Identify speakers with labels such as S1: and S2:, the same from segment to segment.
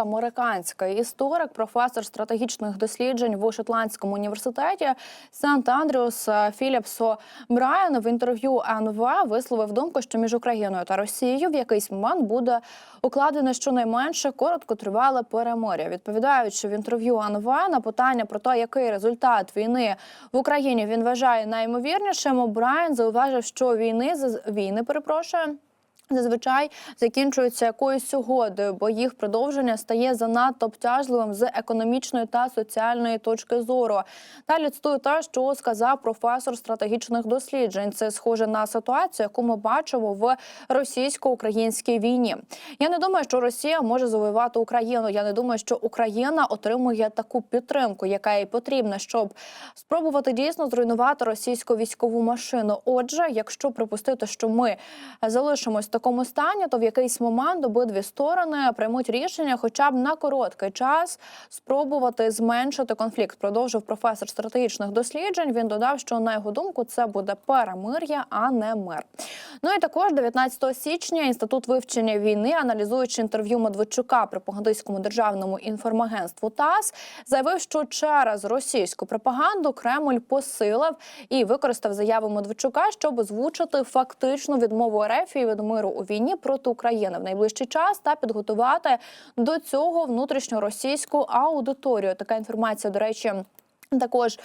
S1: Американський історик, професор стратегічних досліджень в Шотландському університеті Сант Андрюс Філіпс Брайан в інтерв'ю НВ висловив думку, що між Україною та Росією в якийсь момент буде укладене щонайменше короткотривале перемир'я. Відповідаючи в інтерв'ю НВ на питання про те, який результат війни в Україні він вважає найімовірнішим, Брайан зауважив, що війни війни перепрошую. Зазвичай закінчуються якоюсь угодою, бо їх продовження стає занадто обтяжливим з економічної та соціальної точки зору. Далі цитую те, що сказав професор стратегічних досліджень. Це схоже на ситуацію, яку ми бачимо в російсько-українській війні. Я не думаю, що Росія може завоювати Україну. Я не думаю, що Україна отримує таку підтримку, яка їй потрібна, щоб спробувати дійсно зруйнувати російську військову машину. Отже, якщо припустити, що ми залишимось такому стані, то в якийсь момент обидві сторони приймуть рішення, хоча б на короткий час спробувати зменшити конфлікт. Продовжив професор стратегічних досліджень. Він додав, що на його думку це буде перемир'я, а не мир. Ну і також 19 січня інститут вивчення війни, аналізуючи інтерв'ю Медведчука пропагандистському державному інформагентству ТАСС, заявив, що через російську пропаганду Кремль посилив і використав заяви Медведчука, щоб озвучити фактичну відмову РФ від миру у війні проти України в найближчий час та підготувати до цього внутрішньоросійську аудиторію. Така інформація, до речі. Також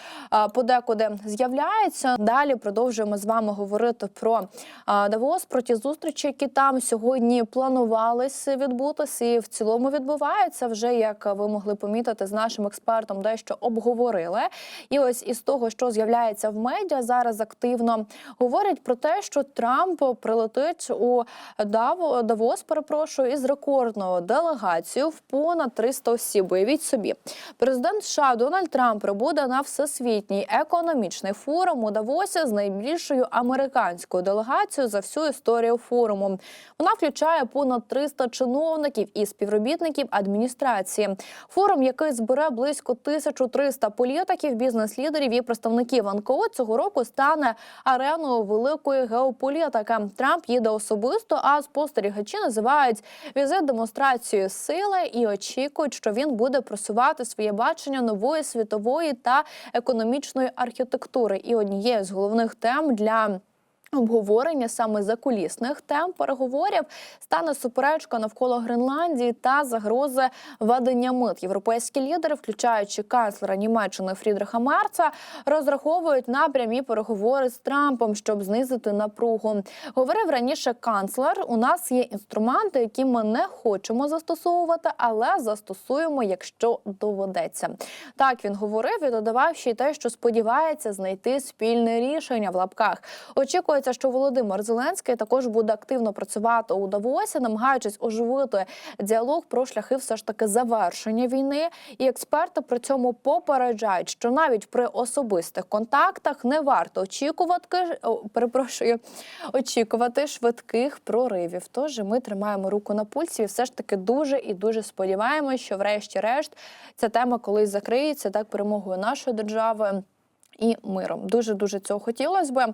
S1: подекуди з'являється. Далі продовжуємо з вами говорити про Давос, про ті зустрічі, які там сьогодні планувалися відбутися, і в цілому відбуваються вже як ви могли помітити з нашим експертом, дещо обговорили. І ось із того, що з'являється в медіа, зараз активно говорять про те, що Трамп прилетить у Даво, Давос, перепрошую, із рекордною делегацією в понад 300 осіб. Уявіть собі, президент США Дональд Трамп прибуде на всесвітній економічний форум у Давосі з найбільшою американською делегацією за всю історію форуму. Вона включає понад 300 чиновників і співробітників адміністрації. Форум, який збере близько 1300 політиків, бізнес-лідерів і представників НКО, цього року стане ареною великої геополітики. Трамп їде особисто, а спостерігачі називають візит демонстрацією сили і очікують, що він буде просувати своє бачення нової світової та економічної архітектури. І однією з головних тем для Обговорення саме закулісних тем переговорів стане суперечка навколо Гренландії та загрози ведення мит. Європейські лідери, включаючи канцлера Німеччини Фрідриха Мерца, розраховують на прямі переговори з Трампом, щоб знизити напругу. Говорив раніше канцлер. У нас є інструменти, які ми не хочемо застосовувати, але застосуємо, якщо доведеться. Так він говорив і додавав ще й те, що сподівається знайти спільне рішення в лапках. Очікує. Очікується, що Володимир Зеленський також буде активно працювати у Давосі, намагаючись оживити діалог про шляхи все ж таки завершення війни. І експерти при цьому попереджають, що навіть при особистих контактах не варто очікувати перепрошую, очікувати швидких проривів. Тож ми тримаємо руку на пульсі, і все ж таки дуже і дуже сподіваємося, що, врешті-решт, ця тема колись закриється так перемогою нашої держави і миром. Дуже дуже цього хотілося би.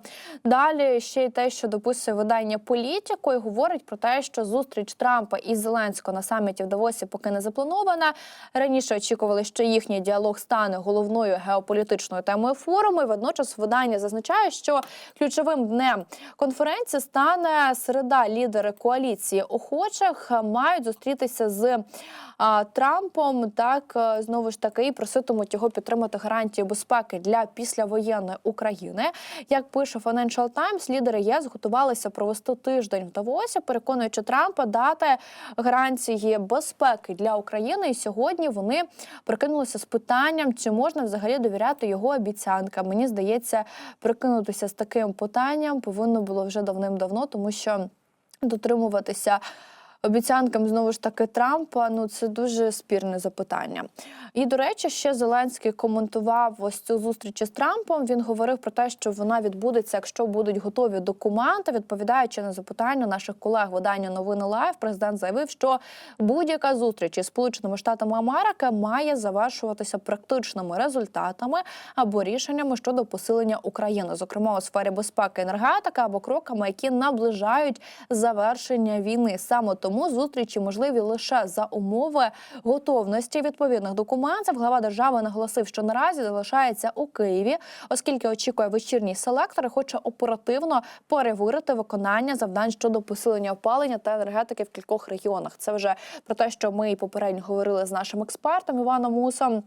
S1: Далі ще й те, що дописує видання політику, і говорить про те, що зустріч Трампа і Зеленського на саміті в Давосі поки не запланована. Раніше очікували, що їхній діалог стане головною геополітичною темою форуму. І Водночас видання зазначає, що ключовим днем конференції стане середа. Лідери коаліції охочих мають зустрітися з а, Трампом. Так е, знову ж таки і проситимуть його підтримати гарантії безпеки для післявоєнної України. Як пише Financial Times, лідери ЄС готувалися провести тиждень в Давосі, переконуючи Трампа дати гарантії безпеки для України. І сьогодні вони прикинулися з питанням, чи можна взагалі довіряти його обіцянкам. Мені здається, прикинутися з таким питанням повинно було вже давним-давно, тому що дотримуватися обіцянкам знову ж таки Трампа. Ну це дуже спірне запитання. І до речі, ще Зеленський коментував ось цю зустріч з Трампом. Він говорив про те, що вона відбудеться, якщо будуть готові документи. Відповідаючи на запитання наших колег видання новини Лайв, президент заявив, що будь-яка зустріч із Сполученими Штатами Америки має завершуватися практичними результатами або рішеннями щодо посилення України, зокрема у сфері безпеки енергетики або кроками, які наближають завершення війни. Саме тому Тому зустрічі можливі лише за умови готовності відповідних документів. Глава держави наголосив, що наразі залишається у Києві, оскільки очікує вечірній селектор хоче оперативно перевірити виконання завдань щодо посилення опалення та енергетики в кількох регіонах. Це вже про те, що ми попередньо говорили з нашим експертом Іваном Мусом.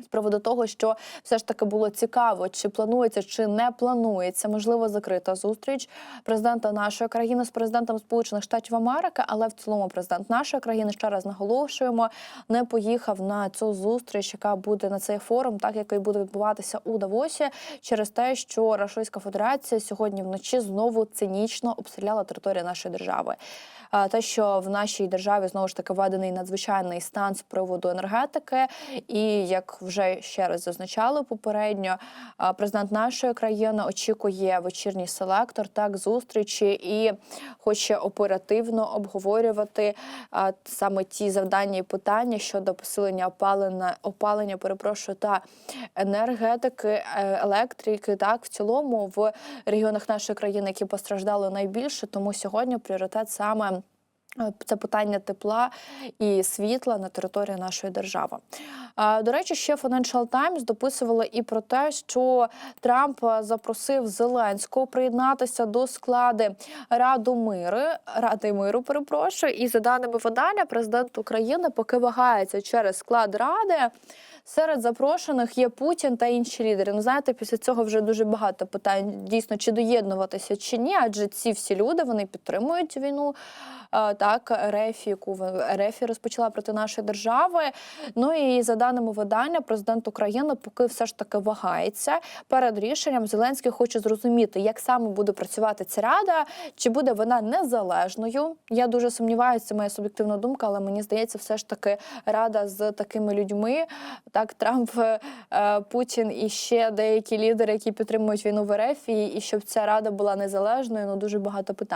S1: З приводу того, що все ж таки було цікаво, чи планується, чи не планується, можливо, закрита зустріч президента нашої країни з президентом Сполучених Штатів Америки, але в цілому президент нашої країни ще раз наголошуємо, не поїхав на цю зустріч, яка буде на цей форум, так який буде відбуватися у Давосі, через те, що Російська Федерація сьогодні вночі знову цинічно обстріляла територію нашої держави. Те, що в нашій державі знову ж таки введений надзвичайний стан з приводу енергетики, і як вже ще раз зазначали попередньо, президент нашої країни очікує вечірній селектор, так зустрічі і хоче оперативно обговорювати саме ті завдання і питання щодо посилення опалення, опалення, перепрошую, та енергетики, е, електрики, так в цілому в регіонах нашої країни, які постраждали найбільше, тому сьогодні пріоритет саме. Е, Це питання тепла і світла на території нашої держави. До речі, ще Financial Times дописували і про те, що Трамп е, запросив Зеленського приєднатися до склади Раду миру, Ради миру. Перепрошую, і за даними видання, президент України поки вагається через склад ради. Серед запрошених є Путін та інші лідери. Ну знаєте, після цього вже дуже багато питань дійсно чи доєднуватися чи ні, адже ці всі люди вони підтримують війну. е, Так, РФ, яку РФ розпочала проти нашої держави. Ну і за даними видання, президент України поки все ж таки вагається перед рішенням. Зеленський хоче зрозуміти, як саме буде працювати ця рада, чи буде вона незалежною. Я дуже сумніваюся, це моя суб'єктивна думка, але мені здається, все ж таки рада з такими людьми. Так, Трамп, е, Путін і ще деякі лідери, які підтримують війну в РФ, і щоб ця рада була незалежною. Ну дуже багато питань.